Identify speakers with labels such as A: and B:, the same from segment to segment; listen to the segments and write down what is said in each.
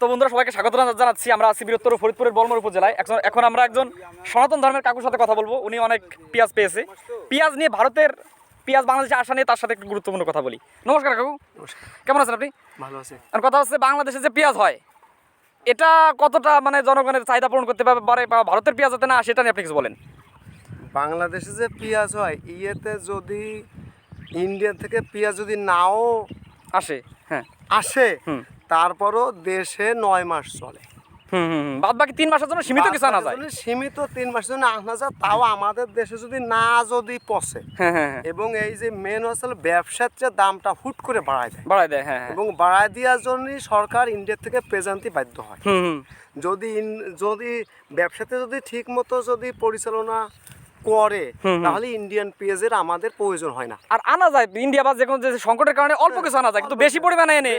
A: তো বন্ধুরা সবাইকে স্বাগত জানাচ্ছি। আমরা আছি বৃহত্তর ফরিদপুরের বলমর উপজেলায়। এখন এখন আমরা একজন সনাতন ধর্মের কাকুর সাথে কথা বলব। উনি অনেক পেঁয়াজ পেয়েছে। পেঁয়াজ নিয়ে ভারতের পেঁয়াজ বাংলাদেশে আসা নিয়ে তার সাথে একটু গুরুত্বপূর্ণ কথা বলি। নমস্কার কাকু। কেমন আছেন আপনি?
B: ভালো আছে।
A: আর কথা হচ্ছে বাংলাদেশে যে পেঁয়াজ হয় এটা কতটা মানে জনগণের চাহিদা পূরণ করতে পারে বা ভারতের পেঁয়াজ যাতে না সেটা নিয়ে আপনি কিছু বলেন।
B: বাংলাদেশে যে পেঁয়াজ হয় ইয়েতে যদি ইন্ডিয়া থেকে পেঁয়াজ যদি নাও
A: আসে হ্যাঁ।
B: আসে
A: হুম।
B: তারপরও দেশে নয় মাস চলে।
A: বাদ বাকি তিন মাসের জন্য সীমিত কিছু আনা যায়।
B: সীমিত তিন মাসের জন্য আনা যায় তাও আমাদের দেশে যদি না যদি পচে।
A: হ্যাঁ হ্যাঁ হ্যাঁ।
B: এবং এই যে মেন আসলে ব্যবসার যে দামটা হুট করে বাড়ায় দেয়।
A: বাড়াই দেয় হ্যাঁ
B: এবং বাড়ায় দেওয়ার জন্যই সরকার ইন্ডিয়া থেকে পেজান্তি বাধ্য হয়। যদি যদি ব্যবসাতে যদি ঠিক মতো যদি পরিচালনা করে। তাহলে ইন্ডিয়ান পেঁয়াজের আমাদের প্রয়োজন হয় না।
A: আর আনা যায় ইন্ডিয়া বা যে কোনো যে সংকটের কারণে অল্প কিছু আনা যায় কিন্তু বেশি পরিমাণে এনে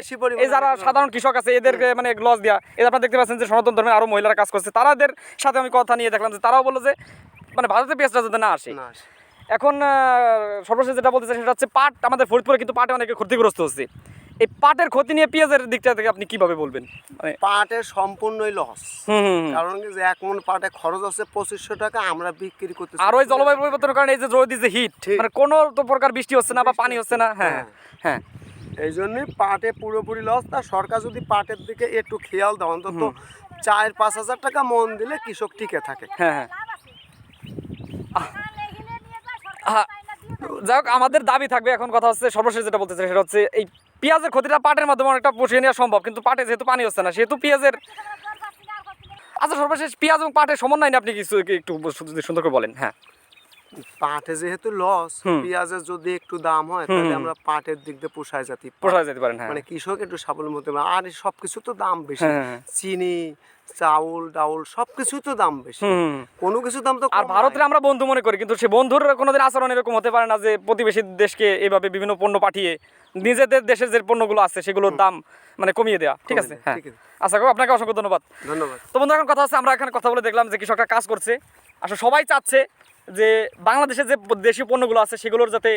A: এই যারা সাধারণ কৃষক আছে এদেরকে মানে লস দেওয়া এই আপনারা দেখতে পাচ্ছেন যে সনাতন ধর্মের আরও মহিলারা কাজ করছে। তাদের সাথে আমি কথা নিয়ে দেখলাম যে তারাও বলল যে মানে ভারতের পেঁয়াজটা যাতে না আসে। এখন সর্বশেষ যেটা বলতে চাই সেটা হচ্ছে পাট আমাদের ফরিদপুরে কিন্তু পাটে অনেকে ক্ষতিগ্রস্ত হচ্ছে। এই পাটের ক্ষতি নিয়ে পেঁয়াজের দিকটা থেকে আপনি কীভাবে বলবেন? মানে
B: পাটের সম্পূর্ণই লস। কারণ কি যে এক মন পাটে খরচ আছে পঁচিশশো টাকা আমরা বিক্রি করতে
A: আর ওই জলবায়ু পরিবর্তনের কারণে এই যে রোদ যে হিট মানে কোনো তো প্রকার বৃষ্টি হচ্ছে না বা পানি হচ্ছে না। হ্যাঁ হ্যাঁ।
B: এই জন্যই পাটে পুরোপুরি লস। তা সরকার যদি পাটের দিকে একটু খেয়াল দেয় অন্তত চার পাঁচ হাজার টাকা মন দিলে কৃষক টিকে থাকে।
A: হ্যাঁ হ্যাঁ। যাই হোক, আমাদের দাবি থাকবে, এখন কথা হচ্ছে সর্বশেষ যেটা বলতে চাই সেটা হচ্ছে এই পেঁয়াজের ক্ষতিটা পাটের মাধ্যমে অনেকটা পুষিয়ে নেওয়া সম্ভব, কিন্তু পাটে যেহেতু পানি হচ্ছে না, সেহেতু পেঁয়াজের আচ্ছা সর্বশেষ পেঁয়াজ এবং পাটের সমন্বয় নিয়ে আপনি কিছু একটু সুন্দর করে বলেন হ্যাঁ।
B: পাটে যেহেতু লস পেঁয়াজের যদি একটু দাম হয় তাহলে আমরা পাটের দিক দিয়ে পোষায় যাতে
A: পোষায় যেতে পারেন হ্যাঁ।
B: মানে কৃষক একটু স্বাবলম্বী হতে পারে আর সব কিছু তো দাম বেশি।
A: হ্যাঁ, হ্যাঁ।
B: চিনি চাউল ডাউল সব কিছু তো দাম বেশি। কোনো কিছু দাম তো
A: আর ভারতের আমরা বন্ধু মনে করি কিন্তু সে বন্ধুর কোনোদিন আচরণ এরকম হতে পারে না যে প্রতিবেশী দেশকে এভাবে বিভিন্ন পণ্য পাঠিয়ে নিজেদের দেশের যে পণ্যগুলো আছে সেগুলোর দাম মানে কমিয়ে দেওয়া ঠিক আছে? হ্যাঁ। আচ্ছা কাকু, আপনাকে অসংখ্য ধন্যবাদ।
B: ধন্যবাদ।
A: তো বন্ধু এখন কথা আছে আমরা এখানে কথা বলে দেখলাম যে কৃষকরা কাজ করছে। আসলে সবাই চাচ্ছে যে বাংলাদেশের যে দেশীয় পণ্যগুলো আছে সেগুলোর যাতে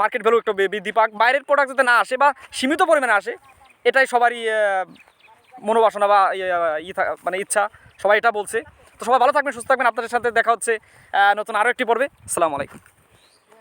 A: মার্কেট ভ্যালু একটু বৃদ্ধি পাক বাইরের প্রোডাক্ট যাতে না আসে বা সীমিত পরিমাণে আসে এটাই সবারই মনোবাসনা বা ইয়ে, ই মানে ইচ্ছা সবাই এটা বলছে। তো সবাই ভালো থাকবেন সুস্থ থাকবেন আপনাদের সাথে দেখা হচ্ছে নতুন আরও একটি পর্বে। আসসালামু আলাইকুম।